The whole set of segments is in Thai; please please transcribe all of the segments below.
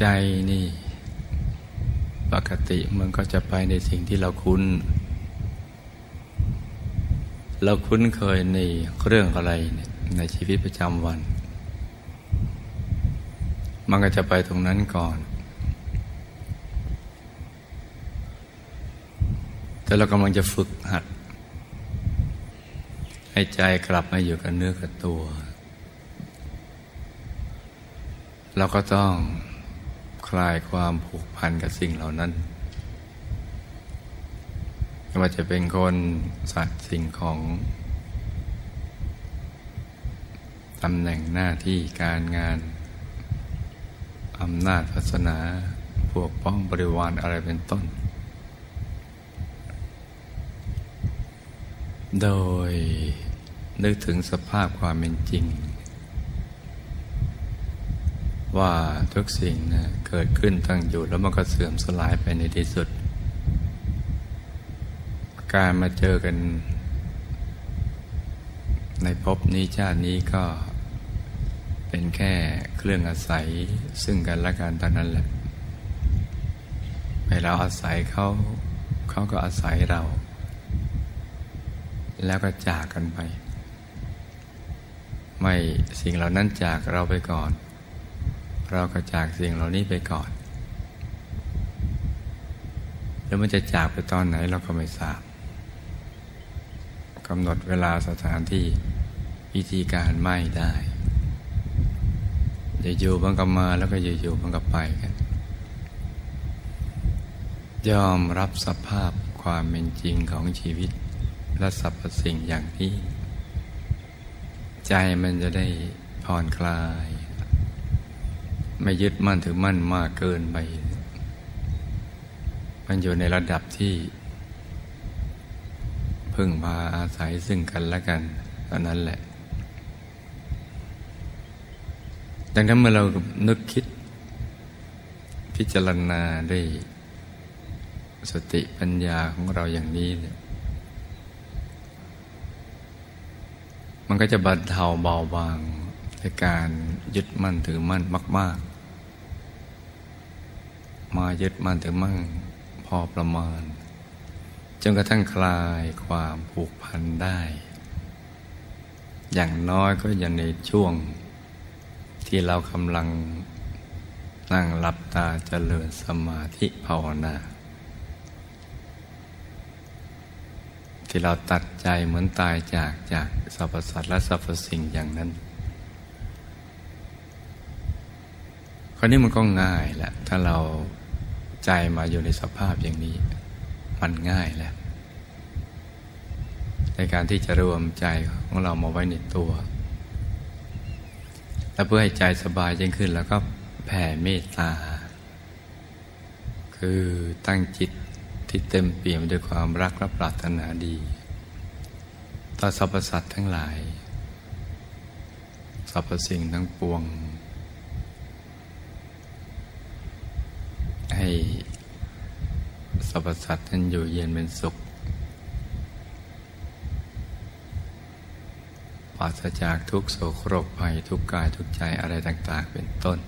ใจนี่ ปกติมันก็จะไปในสิ่งที่เราคุ้น เราคุ้นเคยในเรื่องอะไรในชีวิตประจำวัน มันก็จะไปตรงนั้นก่อน แต่เรากำลังจะฝึกหัด ให้ใจกลับมาอยู่กับเนื้อกับตัว เราก็ต้อง คลายความผูกพันกับสิ่งเหล่านั้นไม่ว่าจะเป็นคนสัตว์สิ่งของตำแหน่งหน้าที่การงานอำนาจศาสนาพวกป้องบริวารอะไรเป็นต้น โดยนึกถึงสภาพความเป็นจริง ว่าทุกสิ่งนะเกิดขึ้นตั้งอยู่แล้วมันก็เสื่อมสลายไปในที่สุด การมาเจอกัน ในภพนี้ชาตินี้ก็เป็นแค่เครื่องอาศัยซึ่งกันและกันเท่านั้นแหละให้เราอาศัยเขาเขาก็อาศัยเรา แล้วก็จากกันไป ไม่สิ่งเหล่านั้นจากเราไปก่อน เราก็จากสิ่งเหล่านี้ไปก่อน แล้วมันจะจากไปตอนไหนเราก็ไม่ทราบกำหนดเวลาสถานที่วิธีการไม่ได้จะอยู่ๆมันก็มาแล้วก็จะอยู่ๆมันก็ไปกันยอมรับสภาพความเป็นจริงของชีวิต และสรรพสิ่งอย่างนี้ ใจมันจะได้ผ่อนคลาย ไม่ยึดมั่นถือมั่นมากเกินไป มันอยู่ในระดับที่ พึ่งพาอาศัยซึ่งกันและกันเท่านั้นแหละ ดังนั้นเมื่อเรานึกคิด พิจารณาด้วยสติปัญญาของเราอย่างนี้เนี่ยมันก็จะบรรเทาเบาบางในการยึดมั่นถือมั่นมาก ๆ มายึดมั่นถือมั่นพอประมาณ จนกระทั่งคลายความผูกพันได้ อย่างน้อยก็อย่างในช่วง ที่เรากำลังนั่งหลับตาเจริญสมาธิภาวนาที่เราตัดใจเหมือนตายจากจากสรรพสัตว์และสรรพสิ่งอย่างนั้น คราวนี้มันก็ง่ายแหละถ้าเรา ใจมาอยู่ในสภาพอย่างนี้ มันง่ายแหละในการที่จะรวมใจของเรามาไว้ในตัว และเพื่อให้ใจสบายยิ่งขึ้น แล้วก็แผ่เมตตา คือตั้งจิตที่เต็มเปี่ยมด้วยความรักและปรารถนาดี ต่อสรรพสัตว์ทั้งหลาย สรรพสิ่งทั้งปวง ให้ สรรพสัตว์นั้นอยู่เย็นเป็นสุขปราศจากทุกโศกโรคภัยทุกกายทุกใจอะไรต่างๆ เป็นต้น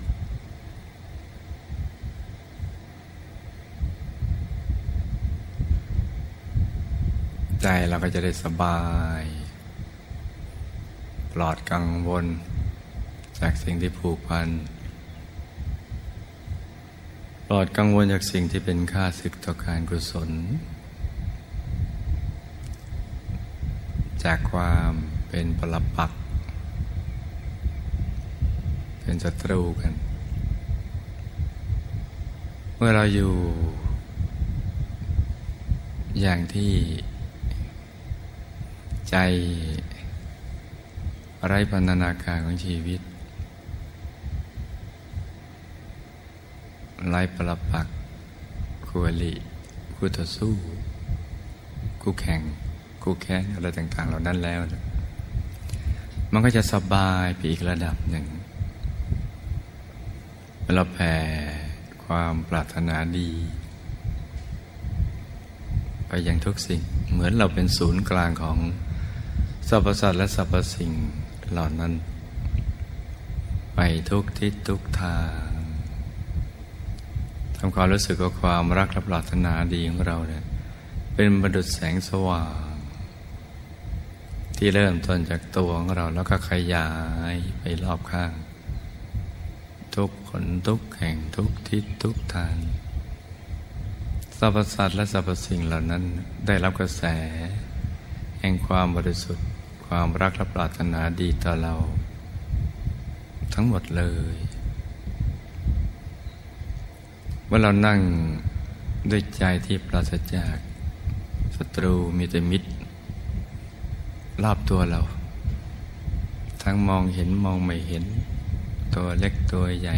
ใจเราก็จะได้สบาย ปลอดกังวล จากสิ่งที่ผูกพัน ปลอดกังวลจากสิ่งที่เป็นค่าศึกต่อการกุศล จากความเป็นปรปักเป็นศัตรูกัน เมื่อเราอยู่ อย่างที่ใจไร้พันธนาการของชีวิต ไร้ปรปักคู่อริคู่ต่อสู้ คู่แข่ง คู่แค้นอะไรต่าง ๆ เหล่านั้นแล้ว มันก็จะสบายไปอีกระดับหนึ่งเราแผ่ความปรารถนาดี ไปยังทุกสิ่ง เหมือนเราเป็นศูนย์กลางของสรรพสัตว์และสรรพสิ่งเหล่านั้น ไปทุกทิศทุกทาง ทำความรู้สึกว่าความรักและปรารถนาดีของเราเนี่ยเป็นบดุษแสงสว่าง ที่เริ่มต้นจากตัวของเราแล้วก็ขยายไปรอบข้าง ทุกคนทุกแห่งทุกทิศทุกทางสรรพสัตว์และสรรพสิ่งเหล่านั้นได้รับกระแส แห่งความบริสุทธิ์ ความรักและปรารถนาดีต่อเรา ทั้งหมดเลย มื่อเรานั่งด้วยใจที่ปราศจากศัตรูมีแต่มิตรรอบตัวเรา ทั้งมองเห็นมองไม่เห็น ตัวเล็กตัวใหญ่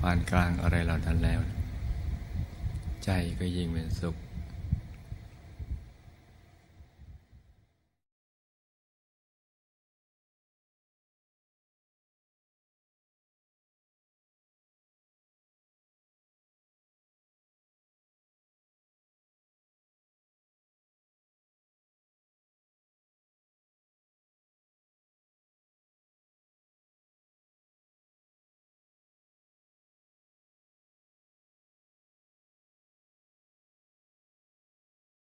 ปานกลางอะไรเหล่านั้นแล้ว ใจก็ยิ่งเป็นสุข